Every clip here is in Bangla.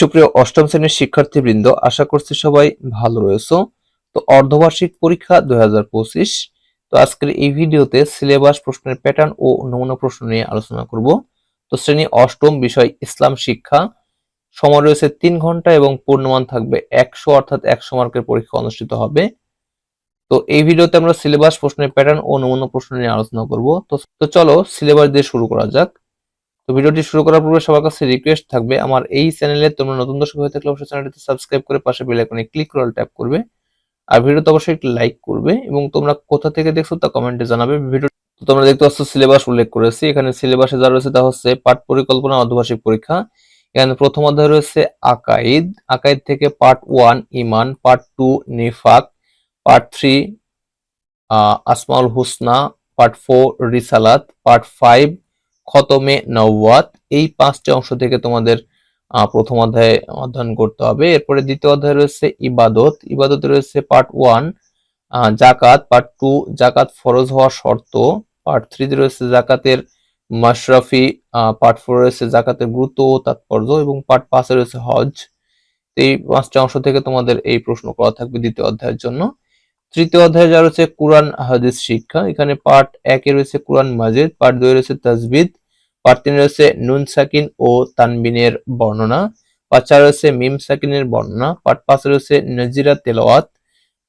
সুপ্রিয় অষ্টম শ্রেণির শিক্ষার্থীবৃন্দ, আশা করছি সবাই ভালো রয়েছো। তো অর্ধবার্ষিক পরীক্ষা দুই হাজার পঁচিশ। তো আজকের এই ভিডিওতে সিলেবাস, প্রশ্নের প্যাটার্ন ও নমুনা প্রশ্ন নিয়ে আলোচনা করব। তো শ্রেণি অষ্টম বিষয়, ইসলাম শিক্ষা। সময় রয়েছে তিন ঘণ্টা এবং পূর্ণমান থাকবে একশো, অর্থাৎ একশো মার্কের পরীক্ষা অনুষ্ঠিত হবে। তো এই ভিডিওতে আমরা সিলেবাস, প্রশ্নের প্যাটার্ন ও নমুনা প্রশ্ন নিয়ে আলোচনা করব। তো তো চলো সিলেবাস দিয়ে শুরু করা যাক। তো ভিডিওটি শুরু করার পূর্বে সবার কাছে রিকোয়েস্ট থাকবে, আমার এই চ্যানেলে তোমরা নতুন দর্শক হয়ে থাকলে অবশ্যই চ্যানেলটিতে সাবস্ক্রাইব করে পাশে বেল আইকনে ক্লিক করে ট্যাপ করবে। আর ভিডিওতে অবশ্যই একটি লাইক করবে এবং তোমরা কোথা থেকে দেখছ তা কমেন্টে জানাবে। ভিডিও তো তোমরা দেখতে পাচ্ছ সিলেবাস উল্লেখ করেছি। এখানে সিলেবাসে যা রয়েছে তা হচ্ছে পাঠ পরিকল্পনা অর্ধবার্ষিক পরীক্ষা। এখানে প্রথম অধ্যায় রয়েছে আকাইদ। আকাইদ থেকে পার্ট ওয়ান ইমান পার্ট টু নিফাক। পার্ট থ্রি আসমাউল হুসনা। পার্ট ফোর রিসালাত। পার্ট ফাইভ খতমে নওয়াত। এই পাঁচটি অংশ থেকে তোমাদের প্রথম অধ্যায় অধ্যয়ন করতে হবে। এরপরে দ্বিতীয় অধ্যায় রয়েছে ইবাদত। ইবাদতে রয়েছে পার্ট ওয়ান জাকাত পার্ট টু জাকাত ফরজ হওয়ার শর্ত। পার্ট থ্রিতে রয়েছে জাকাতের মাশরাফি পার্ট ফোর রয়েছে জাকাতের গুরুত্ব ও তাৎপর্য এবং পার্ট পাঁচে রয়েছে হজ। এই পাঁচটি অংশ থেকে তোমাদের এই প্রশ্ন করা থাকবে দ্বিতীয় অধ্যায়ের জন্য। তৃতীয় অধ্যায়ে যা রয়েছে কোরআন হাদিস শিক্ষা। এখানে পার্ট একে রয়েছে কোরআন মাজিদ, পার্ট দুই রয়েছে তাজবিদ তিন রয়েছে নুন সাকিন ও তানবিনের বর্ণনা। পার্ট চার রয়েছে মিম সাকিনের বর্ণনা। পার্ট পাঁচ রয়েছে নজিরা তেলাওয়াত।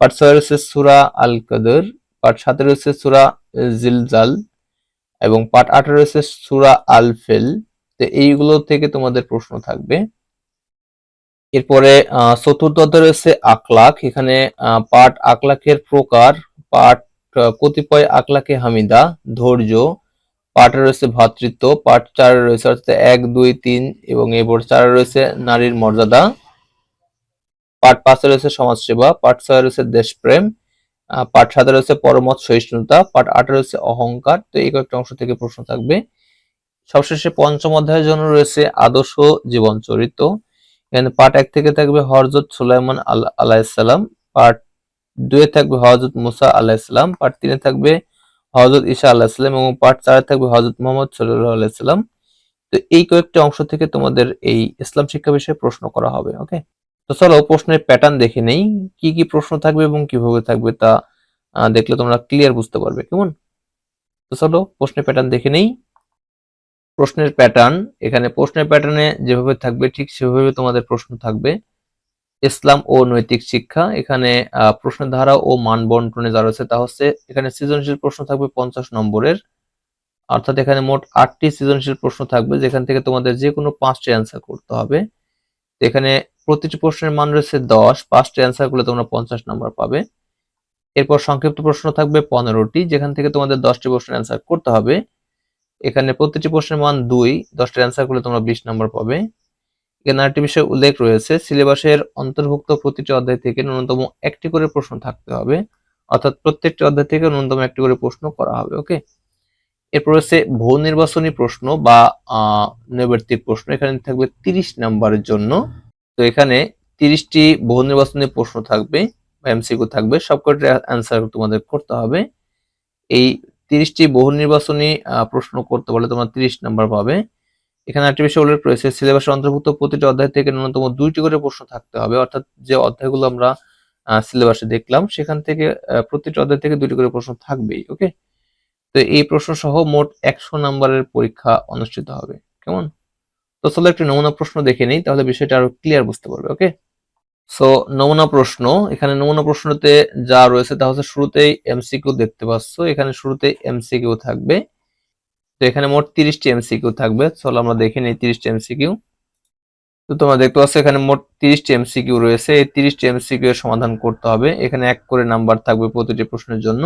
পার্ট ছয় রয়েছে সুরা আল কদর পার্ট সাথে রয়েছে সুরা জিলজাল। এবং পার্ট আটে রয়েছে সুরা আল ফেল তো এইগুলো থেকে তোমাদের প্রশ্ন থাকবে। এরপরে চতুর্থ অধ্যায় রয়েছে আকলাক এখানে পাঠ আকলাকের প্রকার, পাঠ কতিপয় আকলাকে হামিদা, ধৈর্য পাঠে রয়েছে ভ্রাতৃত্ব, পাঠ চার রয়েছে অর্থাৎ এক, দুই, তিন এবং এরপর চার রয়েছে নারীর মর্যাদা। পাঠ পাঁচে রয়েছে সমাজসেবা, পাঠ ছয় রয়েছে দেশপ্রেম পাঠ সাথে রয়েছে পরমত সহিষ্ণুতা, পাঠ আটে রয়েছে অহংকার। তো এই কয়েকটা অংশ থেকে প্রশ্ন থাকবে। সবশেষে পঞ্চম অধ্যায়ের জন্য রয়েছে আদর্শ জীবন চরিত্র। এখানে পার্ট এক থেকে থাকবে হরজত সুলাইমান আল- আলাইসাল্লাম পার্ট দুয়ে থাকবে হজরত মুসা আলাইসাল্লাম পার্ট তিনে থাকবে হজরত ঈসা আলাইসাল্লাম এবং পার্ট চারে থাকবে হজরত মোহাম্মদ সাল্লাহ আলাইসাল্লাম তো এই কয়েকটি অংশ থেকে তোমাদের এই ইসলাম শিক্ষা বিষয়ে প্রশ্ন করা হবে ওকে তো চলো প্রশ্নের প্যাটার্ন দেখে নেই, কি কি প্রশ্ন থাকবে এবং কীভাবে থাকবে তা দেখলে তোমরা ক্লিয়ার বুঝতে পারবে, কেমন? তো চলো প্রশ্নের প্যাটার্ন দেখে নেই। প্রশ্নের প্যাটার্ন এখানে প্রশ্নের প্যাটার্নে যেভাবে থাকবে ঠিক সেভাবে তোমাদের প্রশ্ন থাকবে। ইসলাম ও নৈতিক শিক্ষা। এখানে আহ, প্রশ্নের ধারা ও মান বন্টনে যা রয়েছে তা হচ্ছে এখানে সৃজনশীল প্রশ্ন থাকবে পঞ্চাশ নম্বরের। অর্থাৎ এখানে মোট আটটি সৃজনশীল প্রশ্ন থাকবে যেখান থেকে তোমাদের যে কোনো পাঁচটি অ্যান্সার করতে হবে। এখানে প্রতিটি প্রশ্নের মান রয়েছে দশ পাঁচটি অ্যান্সার করলে তোমরা পঞ্চাশ নম্বর পাবে। এরপর সংক্ষিপ্ত প্রশ্ন থাকবে পনেরোটি যেখান থেকে তোমাদের দশটি প্রশ্নের অ্যান্সার করতে হবে। এখানে প্রতিটি প্রশ্নের মান দুই দশটি অ্যান্সার করলে তোমরা বিশ নম্বর পাবে। আরেকটি বিষয় উল্লেখ রয়েছে, সিলেবাসের অন্তর্ভুক্ত প্রতিটি অধ্যায় থেকে ন্যূনতম একটি করে প্রশ্ন থাকতে হবে, অর্থাৎ প্রত্যেকটি অধ্যায় থেকে ন্যূনতম একটি করে প্রশ্ন করা হবে, ওকে? এরপর হচ্ছে বহু নির্বাচনী প্রশ্ন বা নৈর্ব্যক্তিক প্রশ্ন, এখানে থাকবে তিরিশ নাম্বারের জন্য। তো এখানে তিরিশটি বহু নির্বাচনী প্রশ্ন থাকবে, বা এমসিকিউ থাকবে সবকটি অ্যান্সার তোমাদের করতে হবে। এই তিরিশটি বহু নির্বাচনী প্রশ্ন করতে পারলে তোমরা তিরিশ নাম্বার পাবে। এখানে একটি বিষয় উল্লেখ রয়েছে, সিলেবাসের অন্তর্ভুক্ত প্রতিটি অধ্যায় থেকে ন্যূনতম দুইটি করে প্রশ্ন থাকতে হবে। অর্থাৎ যে অধ্যায়গুলো আমরা সিলেবাসে দেখলাম, সেখান থেকে প্রতিটি অধ্যায় থেকে দুইটি করে প্রশ্ন থাকবেই, ওকে? তো এই প্রশ্ন সহ মোট একশো নাম্বারের পরীক্ষা অনুষ্ঠিত হবে, কেমন? তো চলো একটি নমুনা প্রশ্ন দেখে নেই, তাহলে বিষয়টা আরও ক্লিয়ার বুঝতে পারবে, ওকে? সো নমুনা প্রশ্ন, এখানে নমুনা প্রশ্নতে যা রয়েছে তা হচ্ছে শুরুতেই এমসিকিউ দেখতে পাচ্ছ, এখানে শুরুতে এমসিকিউ থাকবে। তো এখানে মোট তিরিশটি এমসিকিউ থাকবে। চলো আমরা দেখে নিই তিরিশটি এমসিকিউ তো তোমরা দেখতে পাচ্ছ এখানে মোট তিরিশটি এমসিকিউ রয়েছে। এই তিরিশটি এমসিকিউ এর সমাধান করতে হবে। এখানে এক করে নাম্বার থাকবে প্রতিটি প্রশ্নের জন্য।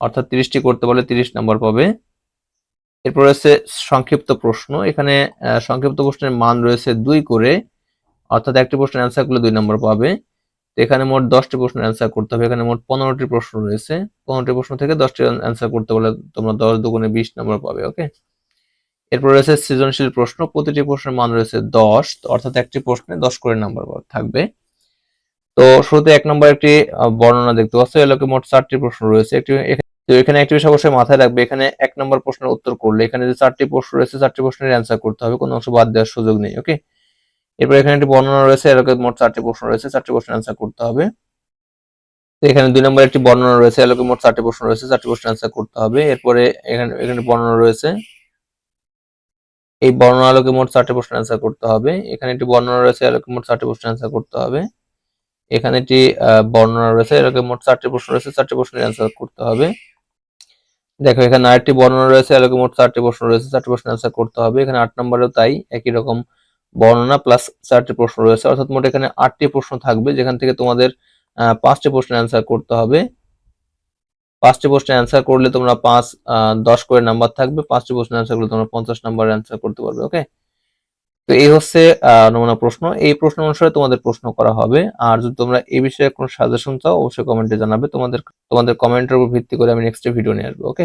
অর্থাৎ তিরিশটি করতে পারলে তিরিশ নাম্বার পাবে। এরপর রয়েছে সংক্ষিপ্ত প্রশ্ন। এখানে সংক্ষিপ্ত প্রশ্নের মান রয়েছে দুই করে। অর্থাৎ একটি প্রশ্নের অ্যান্সার করলে দুই নম্বর পাবে। এখানে মোট দশটি প্রশ্নের অ্যান্সার করতে হবে। এখানে মোট পনেরোটি প্রশ্ন রয়েছে। পনেরোটি প্রশ্ন থেকে দশটি অ্যান্সার করতে পারলে তোমরা দশ দুগুণে বিশ নম্বর পাবে ওকে এরপর রয়েছে সৃজনশীল প্রশ্ন। প্রতিটি প্রশ্নের মান রয়েছে দশ অর্থাৎ একটি প্রশ্নে দশ করে নাম্বার থাকবে। তো শুরুতে এক নম্বর একটি বর্ণনা দেখতে পাচ্ছ। এলাকে মোট চারটি প্রশ্ন রয়েছে। একটি তো এখানে একটি বিষয় অবশ্যই মাথায় রাখবে। এখানে এক নম্বর প্রশ্নের উত্তর করলে এখানে যে চারটি প্রশ্ন রয়েছে, চারটি প্রশ্নের অ্যান্সার করতে হবে। কোনো অংশ বাদ দেওয়ার সুযোগ নেই ওকে এরপর এখানে একটি বর্ণনা রয়েছে এরকম মোট চারটি প্রশ্ন রয়েছে, চারটি প্রশ্নের অ্যান্সার করতে হবে। এখানে দুই নম্বর একটি বর্ণনা রয়েছে এরকম মোট চারটি প্রশ্ন রয়েছে, চারটি প্রশ্নের অ্যান্সার করতে হবে। এরপরে এখানে এখানে বর্ণনা রয়েছে, এই বর্ণনা আলোকে মোট চারটি প্রশ্নের অ্যান্সার করতে হবে। এখানে একটি বর্ণনা রয়েছে এরকম মোট চারটি প্রশ্নের অ্যান্সার করতে হবে। এখানে একটি বর্ণনা রয়েছে এরকম মোট চারটি প্রশ্ন রয়েছে, চারটি প্রশ্নের অ্যান্সার করতে হবে। দেখো, এখানে আরেকটি বর্ণনা রয়েছে এরকম মোট চারটি প্রশ্ন রয়েছে, চারটি প্রশ্নের অ্যান্সার করতে হবে। এখানে আট নম্বরেও তাই, একই রকম বর্ণনা প্লাস চারটি প্রশ্ন রয়েছে। অর্থাৎ মোট এখানে আটটি প্রশ্ন থাকবে, যেখান থেকে তোমাদের পাঁচটি প্রশ্নের অ্যান্সার করতে হবে। পাঁচটি প্রশ্নের অ্যান্সার করলে তোমরা পাঁচ দশ করে নাম্বার থাকবে। পাঁচটি প্রশ্নের অ্যান্সার করলে তোমরা পঞ্চাশ নাম্বার অ্যান্সার করতে পারবে ওকে তো এই হচ্ছে নমুনা প্রশ্ন। এই প্রশ্ন অনুসারে তোমাদের প্রশ্ন করা হবে। আর যদি তোমরা এই বিষয়ে কোনো সাজেশন চাও, অবশ্যই কমেন্টে জানাবে। তোমাদের তোমাদের কমেন্টের উপর ভিত্তি করে আমি নেক্সট ভিডিও নিয়ে আসব ওকে